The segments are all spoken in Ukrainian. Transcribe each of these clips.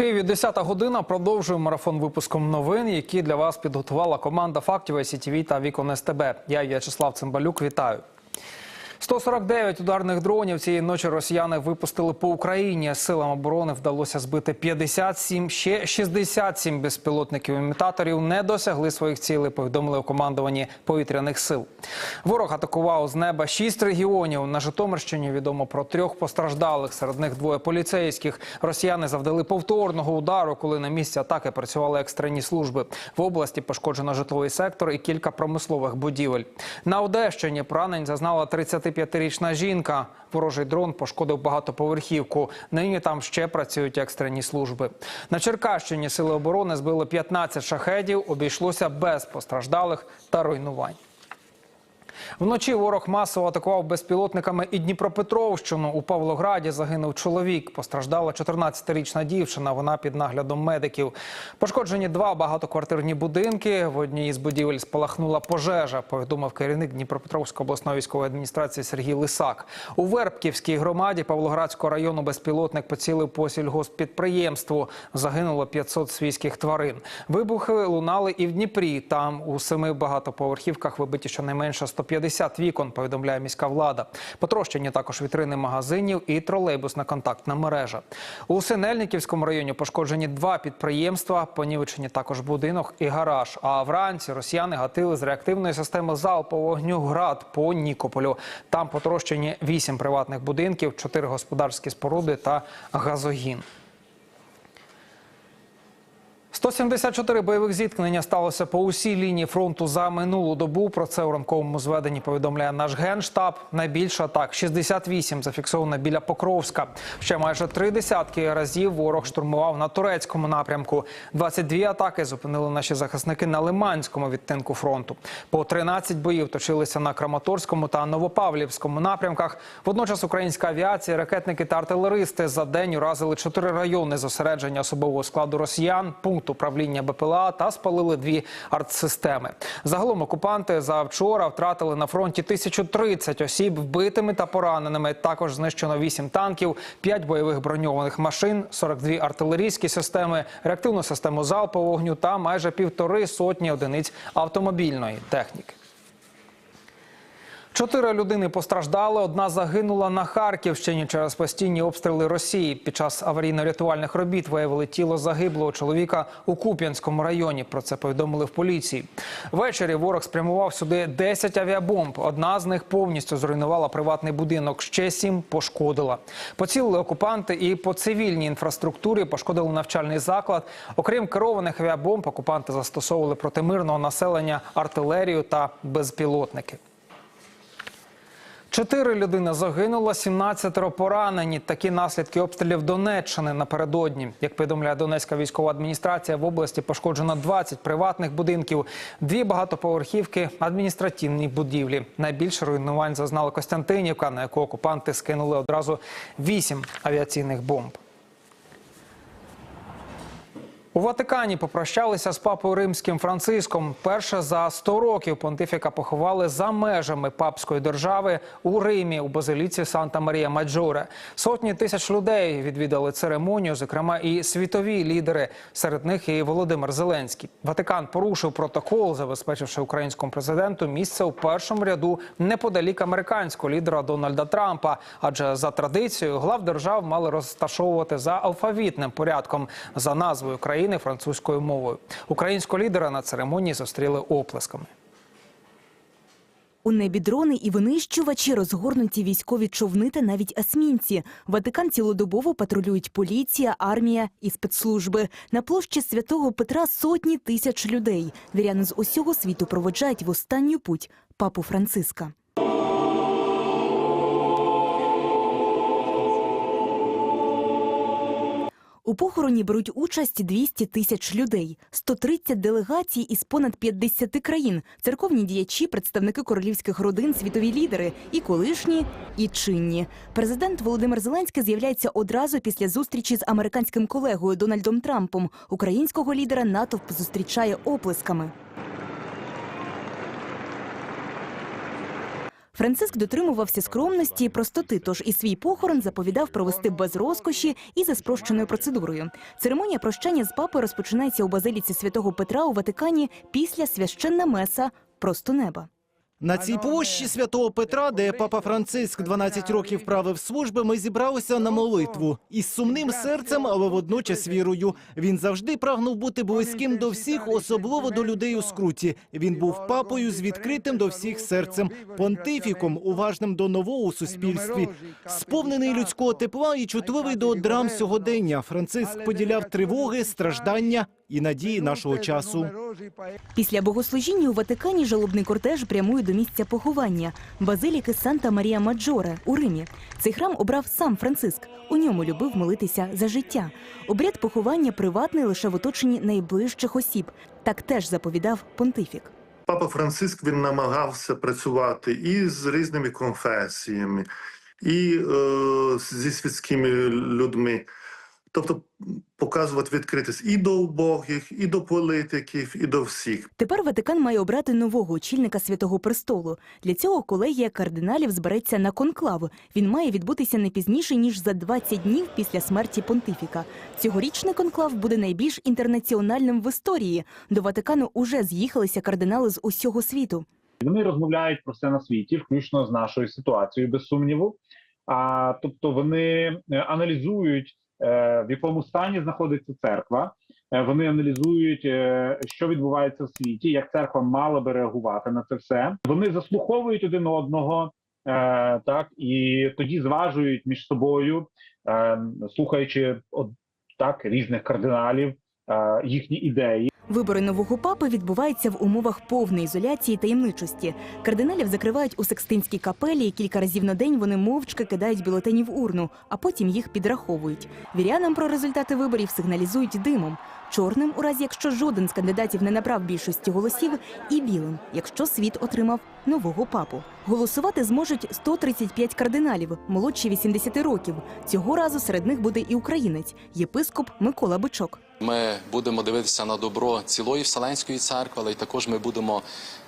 Києві 10 година. Продовжуємо марафон випуском новин, які для вас підготувала команда фактів СІТВ та Вікон СТБ. Я В'ячеслав Цимбалюк. Вітаю. 149 ударних дронів цієї ночі росіяни випустили по Україні. Силам оборони вдалося збити 57, ще 67 безпілотників імітаторів не досягли своїх цілей. Повідомили у командуванні повітряних сил. Ворог атакував з неба шість регіонів. На Житомирщині відомо про трьох постраждалих. Серед них двоє поліцейських. Росіяни завдали повторного удару, коли на місці атаки працювали екстрені служби. В області пошкоджено житловий сектор і кілька промислових будівель. На Одещині поранень зазнала 35-річна жінка. Ворожий дрон пошкодив багатоповерхівку. Нині там ще працюють екстрені служби. На Черкащині сили оборони збили 15 шахедів. Обійшлося без постраждалих та руйнувань. Вночі ворог масово атакував безпілотниками і Дніпропетровщину. У Павлограді загинув чоловік. Постраждала 14-річна дівчина. Вона під наглядом медиків. Пошкоджені два багатоквартирні будинки. В одній із будівель спалахнула пожежа. Повідомив керівник Дніпропетровської обласної військової адміністрації Сергій Лисак. У Вербківській громаді Павлоградського району безпілотник поцілив по сільгосппідприємству. Загинуло 500 свійських тварин. Вибухи лунали і в Дніпрі. Там у семи багатоповерхівках вибиті щонайменше 150 вікон, повідомляє міська влада. Потрощені також вітрини магазинів і тролейбусна контактна мережа. У Синельниківському районі пошкоджені два підприємства, понівечені також будинок і гараж. А вранці росіяни гатили з реактивної системи залпового вогню град по Нікополю. Там потрощені вісім приватних будинків, чотири господарські споруди та газогін. 174 бойових зіткнення сталося по усій лінії фронту за минулу добу. Про це у ранковому зведенні повідомляє наш генштаб. Найбільше атак 68 зафіксовано біля Покровська. Ще майже три десятки разів ворог штурмував на турецькому напрямку. 22 атаки зупинили наші захисники на Лиманському відтинку фронту. По 13 боїв точилися на Краматорському та Новопавлівському напрямках. Водночас українська авіація, ракетники та артилеристи за день уразили чотири райони зосередження особового складу росіян. Пункт управління БПЛА та спалили дві артсистеми. Загалом окупанти за вчора втратили на фронті 1030 осіб вбитими та пораненими. Також знищено 8 танків, 5 бойових броньованих машин, 42 артилерійські системи, реактивну систему залпового вогню та майже півтори сотні одиниць автомобільної техніки. Чотири людини постраждали. Одна загинула на Харківщині через постійні обстріли Росії. Під час аварійно-рятувальних робіт виявили тіло загиблого чоловіка у Куп'янському районі. Про це повідомили в поліції. Ввечері ворог спрямував сюди 10 авіабомб. Одна з них повністю зруйнувала приватний будинок. Ще сім пошкодила. Поцілили окупанти і по цивільній інфраструктурі пошкодили навчальний заклад. Окрім керованих авіабомб, окупанти застосовували проти мирного населення артилерію та безпілотники. Чотири людини загинуло, 17 поранені. Такі наслідки обстрілів Донеччини напередодні. Як повідомляє Донецька військова адміністрація, в області пошкоджено 20 приватних будинків, дві багатоповерхівки, адміністративні будівлі. Найбільше руйнувань зазнала Костянтинівка, на яку окупанти скинули одразу вісім авіаційних бомб. У Ватикані попрощалися з папою римським Франциском. Перше за 100 років понтифіка поховали за межами папської держави у Римі у базиліці Санта Марія Маджоре. Сотні тисяч людей відвідали церемонію, зокрема і світові лідери. Серед них і Володимир Зеленський. Ватикан порушив протокол, забезпечивши українському президенту місце у першому ряду неподалік американського лідера Дональда Трампа. Адже за традицією глав держав мали розташовувати за алфавітним порядком за назвою країни французькою мовою. Українського лідера на церемонії зустріли оплесками. У небі дрони і винищувачі, розгорнуті військові човни та навіть есмінці. Ватикан цілодобово патрулюють поліція, армія і спецслужби. На площі святого Петра сотні тисяч людей. Віряни з усього світу проводжають в останню путь папу Франциска. У похороні беруть участь 200 тисяч людей, 130 делегацій із понад 50 країн, церковні діячі, представники королівських родин, світові лідери, і колишні, і чинні. Президент Володимир Зеленський з'являється одразу після зустрічі з американським колегою Дональдом Трампом. Українського лідера натовп зустрічає оплесками. Франциск дотримувався скромності і простоти, тож і свій похорон заповідав провести без розкоші і за спрощеною процедурою. Церемонія прощання з папою розпочинається у базиліці святого Петра у Ватикані після священна меса просто неба. На цій площі святого Петра, де папа Франциск 12 років правив служби, ми зібралися на молитву із сумним серцем, але водночас вірою. Він завжди прагнув бути близьким до всіх, особливо до людей у скруті. Він був папою з відкритим до всіх серцем, понтифіком, уважним до нового у суспільстві, сповнений людського тепла і чутливий до драм сьогодення. Франциск поділяв тривоги, страждання і надії нашого часу. Після богослужіння у Ватикані жалобний кортеж прямує до місця поховання базиліки Санта Марія Маджоре у Римі. Цей храм обрав сам Франциск. У ньому любив молитися за життя. Обряд поховання приватний лише в оточенні найближчих осіб. Так теж заповідав понтифік. Папа Франциск він намагався працювати і з різними конфесіями, і е, зі світськими людьми. Тобто показувати відкритість і до убогих, і до політиків, і до всіх. Тепер Ватикан має обрати нового очільника Святого Престолу. Для цього колегія кардиналів збереться на конклав. Він має відбутися не пізніше ніж за 20 днів після смерті понтифіка. Цьогорічний конклав буде найбільш інтернаціональним в історії. До Ватикану уже з'їхалися кардинали з усього світу. Вони розмовляють про все на світі, включно з нашою ситуацією, без сумніву. А тобто вони е, аналізують, в якому стані знаходиться церква. Е, Вони аналізують, е, що відбувається в світі, як церква мала би реагувати на це все. Вони заслуховують один одного, е, так і тоді зважують між собою, е, слухаючи так різних кардиналів, е, їхні ідеї. Вибори нового папи відбуваються в умовах повної ізоляції та таємничості. Кардиналів закривають у Секстинській капелі, і кілька разів на день вони мовчки кидають бюлетені в урну, а потім їх підраховують. Вірянам про результати виборів сигналізують димом. Чорним, у разі якщо жоден з кандидатів не набрав більшості голосів, і білим, якщо світ отримав нового папу. Голосувати зможуть 135 кардиналів, молодші 80 років. Цього разу серед них буде і українець, єпископ Микола Бичок. Ми будемо дивитися на добро цілої Вселенської церкви, але й також ми будемо.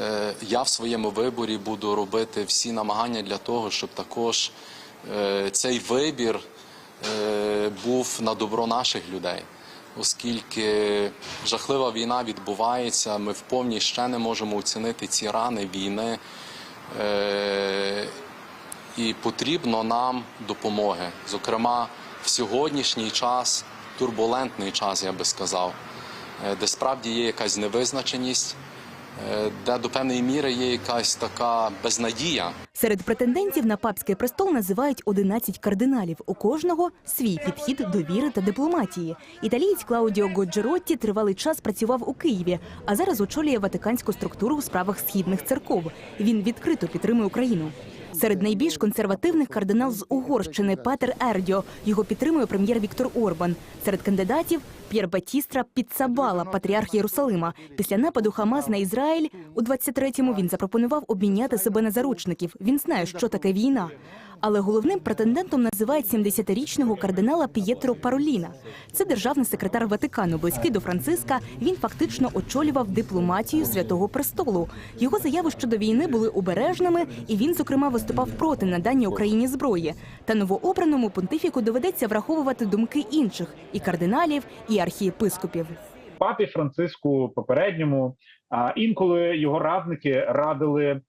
е, Я в своєму виборі буду робити всі намагання для того, щоб також е, цей вибір е, був на добро наших людей. Оскільки жахлива війна відбувається, ми вповні ще не можемо оцінити ці рани війни. І потрібно нам допомоги. Зокрема, в сьогоднішній час, турбулентний час, я би сказав, е, де справді є якась невизначеність, е, де до певної міри є якась така безнадія. Серед претендентів на папський престол називають 11 кардиналів. У кожного свій підхід до віри та дипломатії. Італієць Клаудіо Годжеротті тривалий час працював у Києві, а зараз очолює ватиканську структуру у справах східних церков. Він відкрито підтримує Україну. Серед найбільш консервативних кардинал з Угорщини Петер Ердіо. Його підтримує прем'єр Віктор Орбан. Серед кандидатів П'єр Батістра Підсабала, патріарх Єрусалима. Після нападу Хамас на Ізраїль у 23-му він запропонував обміняти себе на заручників. Він знає, що таке війна. Але головним претендентом називають 70-річного кардинала П'єтро Пароліна. Це державний секретар Ватикану, близький до Франциска. Він фактично очолював дипломатію Святого Престолу. Його заяви щодо війни були обережними, і він, зокрема, виступав проти надання Україні зброї. Та новообраному понтифіку доведеться враховувати думки інших і кардиналів, і архієпископів. папі Франциску попередньому. Інколи його радники радили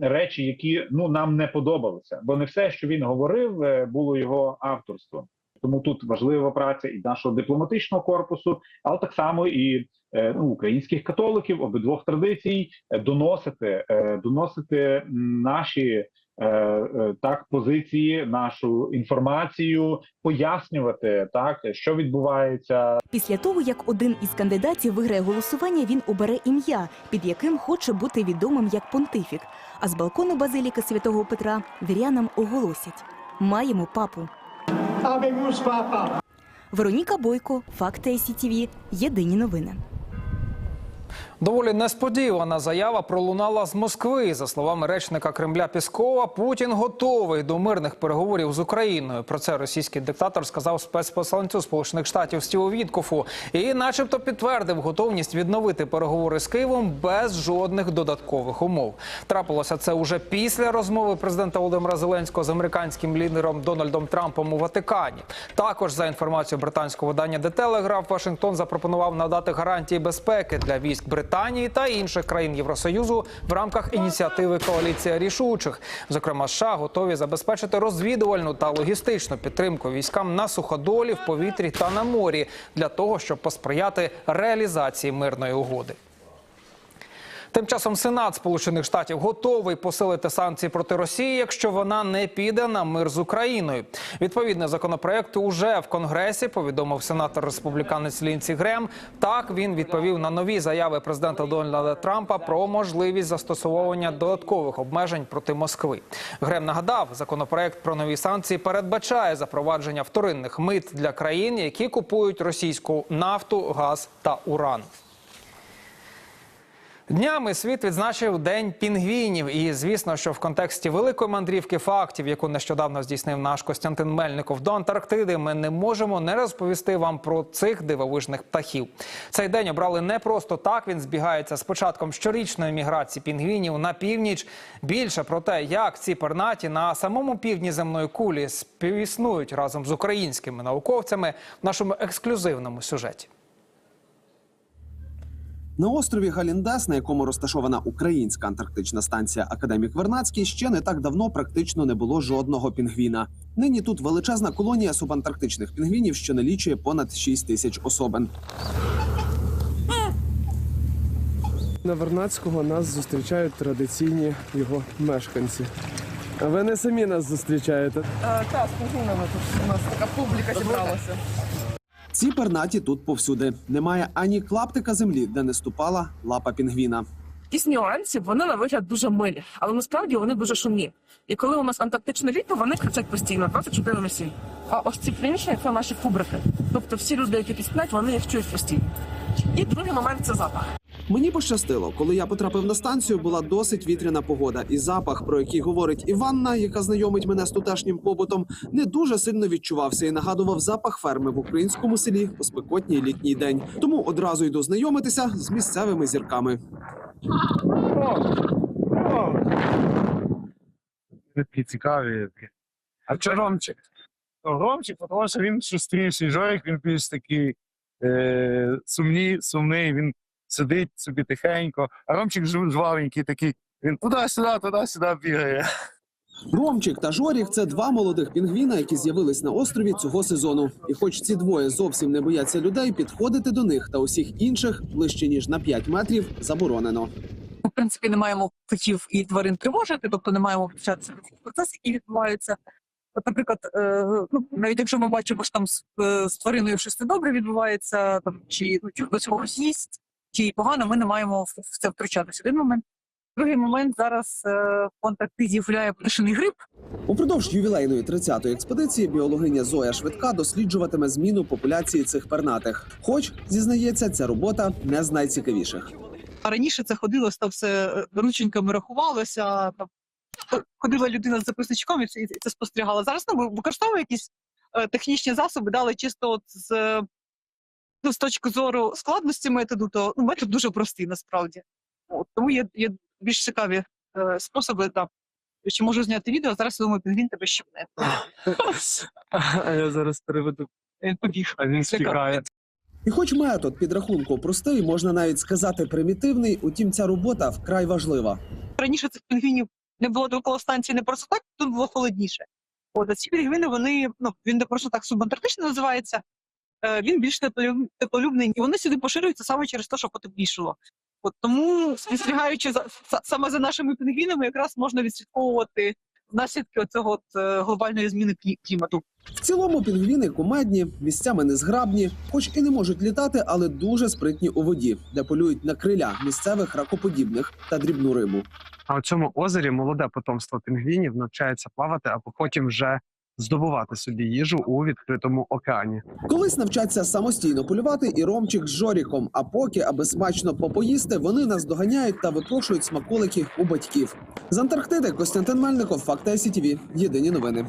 речі, які ну нам не подобалися, бо не все, що він говорив, е, було його авторством. Тому тут важлива праця і нашого дипломатичного корпусу, але так само і е, ну, українських католиків обидвох традицій е, доносити, доносити наші. Е, е, Так, позиції, нашу інформацію, пояснювати так, що відбувається, Після того, як один із кандидатів виграє голосування, він обере ім'я, під яким хоче бути відомим як понтифік. А з балкону базиліки святого Петра вірянам оголосять: маємо папу. Habemus Papa. Вероніка Бойко, Факти СІТВ, Єдині новини. Доволі несподівана заява пролунала з Москви. За словами речника Кремля Піскова, Путін готовий до мирних переговорів з Україною. Про це російський диктатор сказав спецпосланцю Сполучених Штатів Стіву Віткофу і, начебто, підтвердив готовність відновити переговори з Києвом без жодних додаткових умов. Трапилося це уже після розмови президента Володимира Зеленського з американським лідером Дональдом Трампом у Ватикані. Також за інформацією британського видання The Telegraph, Вашингтон запропонував надати гарантії безпеки для військ Британії та інших країн Євросоюзу в рамках ініціативи Коаліція рішучих. Зокрема, США готові забезпечити розвідувальну та логістичну підтримку військам на суходолі, в повітрі та на морі для того, щоб посприяти реалізації мирної угоди. Тим часом Сенат Сполучених Штатів готовий посилити санкції проти Росії, якщо вона не піде на мир з Україною. Відповідний законопроект уже в Конгресі повідомив сенатор республіканець Лінсі Грем. Так він відповів на нові заяви президента Дональда Трампа про можливість застосовування додаткових обмежень проти Москви. Грем нагадав, законопроект про нові санкції передбачає запровадження вторинних мит для країн, які купують російську нафту, газ та уран. Днями світ відзначив День пінгвінів. І звісно, що в контексті великої мандрівки фактів, яку нещодавно здійснив наш Костянтин Мельников до Антарктиди, ми не можемо не розповісти вам про цих дивовижних птахів. Цей день обрали не просто так. Він збігається з початком щорічної міграції пінгвінів на північ. Більше про те, як ці пернаті на самому півдні земної кулі співіснують разом з українськими науковцями в нашому ексклюзивному сюжеті. На острові Галіндас, на якому розташована українська антарктична станція Академік Вернацький, ще не так давно практично не було жодного пінгвіна. Нині тут величезна колонія субантарктичних пінгвінів, що налічує понад 6 тисяч особин. На Вернадського нас зустрічають традиційні його мешканці. А ви не самі нас зустрічаєте. Так, з пінгвінами тут у нас така публіка зібралася. Ці пернаті тут повсюди. Немає ані клаптика землі, де не ступала лапа пінгвіна. Якісь нюанси, вони на вигляд дуже милі, але насправді вони дуже шумні. І коли у нас антарктичне літо, вони кричать постійно 24 на 7. А ось ці приміщення це наші кубрики. Тобто всі люди, які піснять, вони їх чують постійно. І другий момент це запах. Мені пощастило, коли я потрапив на станцію, була досить вітряна погода, і запах, про який говорить Іванна, яка знайомить мене з тутешнім побутом, не дуже сильно відчувався і нагадував запах ферми в українському селі у спекотній літній день. Тому одразу йду знайомитися з місцевими зірками. Такі цікаві. А що Ромчик? Ромчик, тому що він шустріший. Жорик, він більш такий е, сумні, сумний, він сидить собі тихенько. А Ромчик жвавенький такий. Він туди-сюди, туди-сюди бігає. Ромчик та Жоріх це два молодих пінгвіна, які з'явились на острові цього сезону. І хоч ці двоє зовсім не бояться людей, підходити до них та усіх інших ближче ніж на 5 метрів заборонено. В принципі, не маємо котів і тварин тривожити, тобто не маємо втручатися в процеси, які відбуваються. От, наприклад, е, ну навіть якщо ми бачимо, що там з, е, з твариною щось недобре відбувається, там чи ну, хтось когось їсть, чи погано, ми не маємо в це втручатися. Один момент. Другий момент зараз е, в Антарктиді гуляє пташиний гриб. Упродовж ювілейної 30-ї експедиції біологиня Зоя Швидка досліджуватиме зміну популяції цих пернатих. Хоч зізнається, ця робота не з найцікавіших. А раніше це ходилось там все е, рученьками рахувалося. Там е, ходила людина з записничком і це, спостерігала. Зараз ну, використовує якісь е, технічні засоби, дали чисто от з, е, ну, з точки зору складності методу, то ну, метод дуже простий насправді. От, тому є, є більш цікаві е, способи. Там. Чи можу зняти відео, а зараз я думаю, пінгвін тебе щепне. А я зараз переведу. Він побіг. А він спікає. І хоч метод підрахунку простий, можна навіть сказати примітивний, утім ця робота вкрай важлива. раніше цих пінгвінів не було довкола станції не просто так, тут було холодніше. От а ці пінгвіни, вони ну він не просто так субантарктичний називається. Е, він більш теплолюб- теплолюбний, і вони сюди поширюються саме через те, що потеплішало. От тому, спостерігаючи за саме за нашими пінгвінами, якраз можна відслідковувати наслідки цього от, е, глобальної зміни клі- клімату. В цілому пінгвіни кумедні, місцями незграбні, хоч і не можуть літати, але дуже спритні у воді, де полюють на криля місцевих ракоподібних та дрібну рибу. А у цьому озері молоде потомство пінгвінів навчається плавати, а потім вже здобувати собі їжу у відкритому океані. Колись навчаться самостійно полювати і Ромчик з Жоріком. А поки, аби смачно попоїсти, вони нас доганяють та випрошують смаколики у батьків. З Антарктиди Костянтин Мельников, Факти СІТВ. Єдині новини.